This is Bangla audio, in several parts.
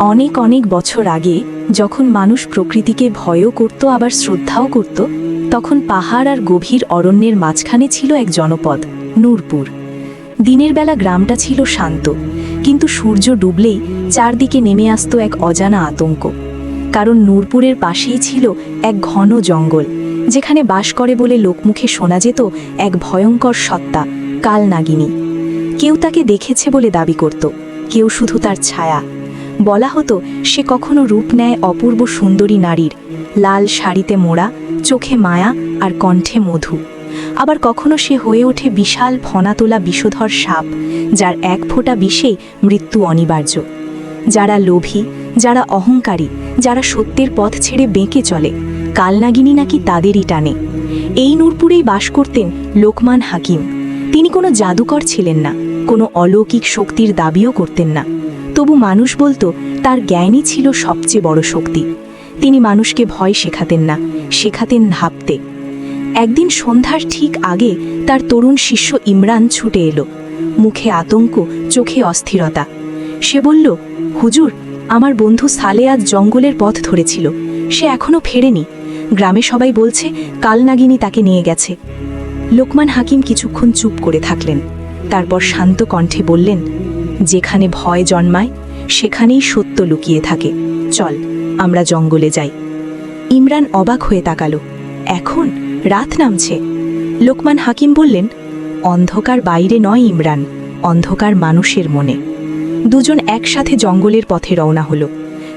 অনেক অনেক বছর আগে, যখন মানুষ প্রকৃতিকে ভয়ও করত, আবার শ্রদ্ধাও করত, তখন পাহাড় আর গভীর অরণ্যের মাঝখানে ছিল এক জনপদ, নূরপুর। দিনের বেলা গ্রামটা ছিল শান্ত, কিন্তু সূর্য ডুবলেই চারদিকে নেমে আসতো এক অজানা আতঙ্ক। কারণ নূরপুরের পাশেই ছিল এক ঘন জঙ্গল, যেখানে বাস করে বলে লোকমুখে শোনা যেত এক ভয়ঙ্কর সত্তা, কালনাগিনী। কেউ তাকে দেখেছে বলে দাবি করত, কেউ শুধু তার ছায়া। বলা হতো, সে কখনো রূপ নেয় অপূর্ব সুন্দরী নারীর। লাল শাড়িতে মোড়া, চোখে মায়া আর কণ্ঠে মধু। আবার কখনো সে হয়ে ওঠে বিশাল ফনাতোলা বিষধর সাপ, যার এক ফোঁটা বিষে মৃত্যু অনিবার্য। যারা লোভী, যারা অহংকারী, যারা সত্যের পথ ছেড়ে বেঁকে চলে, কালনাগিনী নাকি তাদেরই টানে। এই নূরপুরেই বাস করতেন লোকমান হাকিম। তিনি কোনো জাদুকর ছিলেন না, কোনো অলৌকিক শক্তির দাবিও করতেন না। তবু মানুষ বলতো, তার জ্ঞানই ছিল সবচেয়ে বড় শক্তি। তিনি মানুষকে ভয় শেখাতেন না, শেখাতেন ভাবতে। একদিন সন্ধ্যার ঠিক আগে তার তরুণ শিষ্য ইমরান ছুটে এলো। মুখে আতঙ্ক, চোখে অস্থিরতা। সে বলল, হুজুর, আমার বন্ধু সালে আজ জঙ্গলের পথ ধরেছিল। সে এখনও ফেরেনি। গ্রামে সবাই বলছে কালনাগিনী তাকে নিয়ে গেছে। লোকমান হাকিম কিছুক্ষণ চুপ করে থাকলেন। তারপর শান্ত কণ্ঠে বললেন যেখানে ভয় জন্মায়, সেখানেই সত্য লুকিয়ে থাকে। চল, আমরা জঙ্গলে যাই। ইমরান অবাক হয়ে তাকালো। এখন রাত নামছে। লোকমান হাকিম বললেন, অন্ধকার বাইরে নয় ইমরান, অন্ধকার মানুষের মনে। দুজন একসাথে জঙ্গলের পথে রওনা হলো।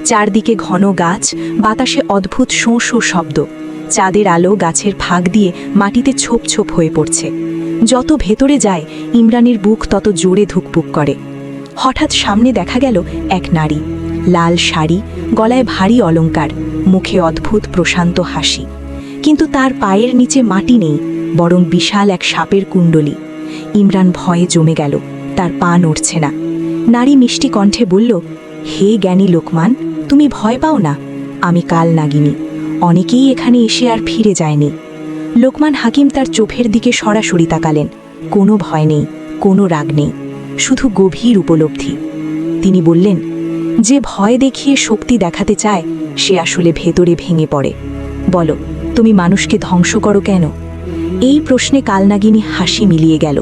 চারদিকে ঘন গাছ, বাতাসে অদ্ভুত শোঁ শোঁ শব্দ। চাঁদের আলো গাছের ফাঁক দিয়ে মাটিতে ছোপ ছোপ হয়ে পড়ছে। যত ভেতরে যায়, ইমরানের বুক তত জোরে ধুকপুক করে। হঠাৎ সামনে দেখা গেল এক নারী। লাল শাড়ি, গলায় ভারী অলংকার, মুখে অদ্ভুত প্রশান্ত হাসি। কিন্তু তার পায়ের নিচে মাটি নেই, বরং বিশাল এক সাপের কুণ্ডলী। ইমরান ভয়ে জমে গেল, তার পা নড়ছে না। নারী মিষ্টি কণ্ঠে বলল, হে জ্ঞানী লোকমান, তুমি ভয় পাও না, আমি কাল নাগিনী। অনেকেই এখানে এসে আর ফিরে যায়নি। লোকমান হাকিম তার চোখের দিকে সরাসরি তাকালেন। কোনো ভয় নেই, কোনো রাগ নেই। শুধু গভীর উপলব্ধি। তিনি বললেন, যে ভয় দেখিয়ে শক্তি দেখাতে চায়, সে আসলে ভেতরে ভেঙে পড়ে। বলো, তুমি মানুষকে ধ্বংস করো কেন? এই প্রশ্নে কালনাগিনী হাসি মিলিয়ে গেল।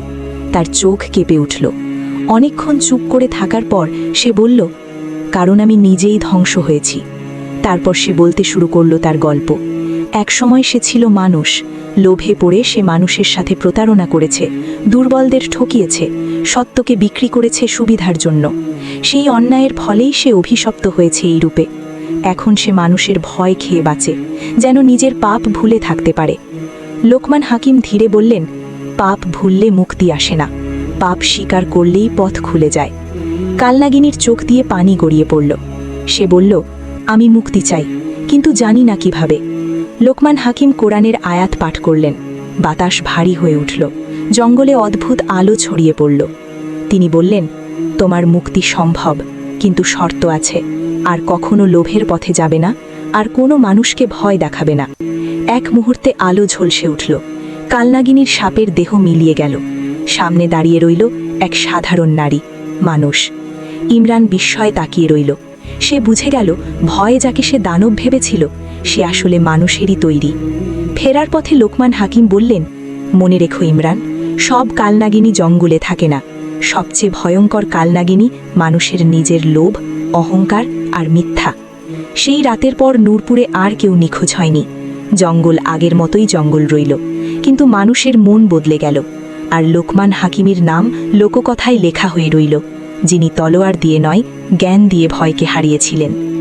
তার চোখ কেঁপে উঠল। অনেকক্ষণ চুপ করে থাকার পর সে বলল, কারণ আমি নিজেই ধ্বংস হয়েছি। তারপর সে বলতে শুরু করল তার গল্প। একসময় সে ছিল মানুষ। লোভে পড়ে সে মানুষের সাথে প্রতারণা করেছে, দুর্বলদের ঠকিয়েছে সত্যকে বিক্রি করেছে সুবিধার জন্য। সেই অন্যায়ের ফলেই সে অভিশপ্ত হয়েছে এই রূপে। এখন সে মানুষের ভয় খেয়ে বাঁচে, যেন নিজের পাপ ভুলে থাকতে পারে। লোকমান হাকিম ধীরে বললেন, পাপ ভুললে মুক্তি আসে না। পাপ স্বীকার করলেই পথ খুলে যায়। কালনাগিনীর চোখ দিয়ে পানি গড়িয়ে পড়ল। সে বলল, আমি মুক্তি চাই, কিন্তু জানি না কীভাবে। লোকমান হাকিম কোরআনের আয়াত পাঠ করলেন। বাতাস ভারী হয়ে উঠল। জঙ্গলে অদ্ভুত আলো ছড়িয়ে পড়ল। তিনি বললেন, তোমার মুক্তি সম্ভব, কিন্তু শর্ত আছে। আর কখনো লোভের পথে যাবে না, আর কোনো মানুষকে ভয় দেখাবে না। এক মুহূর্তে আলো ঝলসে উঠল। কালনাগিনীর সাপের দেহ মিলিয়ে গেল। সামনে দাঁড়িয়ে রইল এক সাধারণ নারী, মানুষ। ইমরান বিস্ময়ে তাকিয়ে রইল। সে বুঝে গেল, ভয়ে যাকে সে দানব ভেবেছিল, সে আসলে মানুষেরই তৈরি। ফেরার পথে লোকমান হাকিম বললেন, মনে রেখো ইমরান সব কালনাগিনী জঙ্গলে থাকে না। সবচেয়ে ভয়ঙ্কর কালনাগিনী মানুষের নিজের লোভ, অহংকার আর মিথ্যা। সেই রাতের পর নূরপুরে আর কেউ নিখোঁজ হয়নি। জঙ্গল আগের মতোই জঙ্গল রইল। কিন্তু মানুষের মন বদলে গেল। আর লোকমান হাকিমের নাম লোককথায় লেখা হয়ে রইল, যিনি তলোয়ার দিয়ে নয়, জ্ঞান দিয়ে ভয়কে হারিয়েছিলেন।